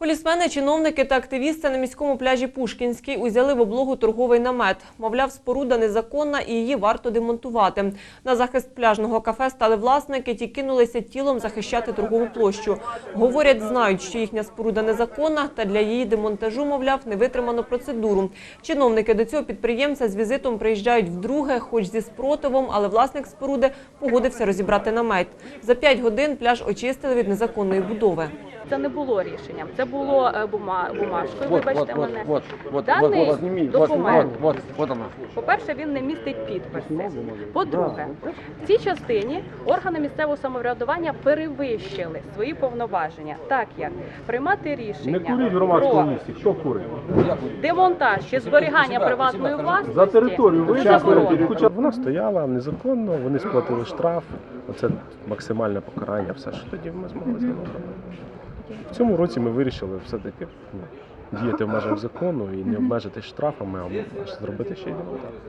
Полісмени, чиновники та активісти на міському пляжі Пушкінський узяли в облогу торговий намет. Мовляв, споруда незаконна і її варто демонтувати. На захист пляжного кафе стали власники, ті кинулися тілом захищати торгову площу. Говорять, знають, що їхня споруда незаконна, та для її демонтажу, мовляв, не витримано процедуру. Чиновники до цього підприємця з візитом приїжджають вдруге, хоч зі спротивом, але власник споруди погодився розібрати намет. За п'ять годин пляж очистили від незаконної будови. Це не було рішенням, це було бума, бумажкою. Вот, вибачте вот, вот, мене. вот, вот, Даний вот, вот, вот, вот, документ. вот, вот. По-перше, він не містить підписи. По-друге, в цій частині органи місцевого самоврядування перевищили свої повноваження, так як приймати Не рішення в громадському про місці. Хто курить? демонтаж чи зберігання приватної власності За територію. Хоча Вона стояла незаконно, вони сплатили штраф. Оце максимальне покарання. Все що тоді ми змогли зробити. В цьому році ми вирішили все-таки ну, діяти в межах закону і не обмежитись штрафами, а зробити ще й демонтаж.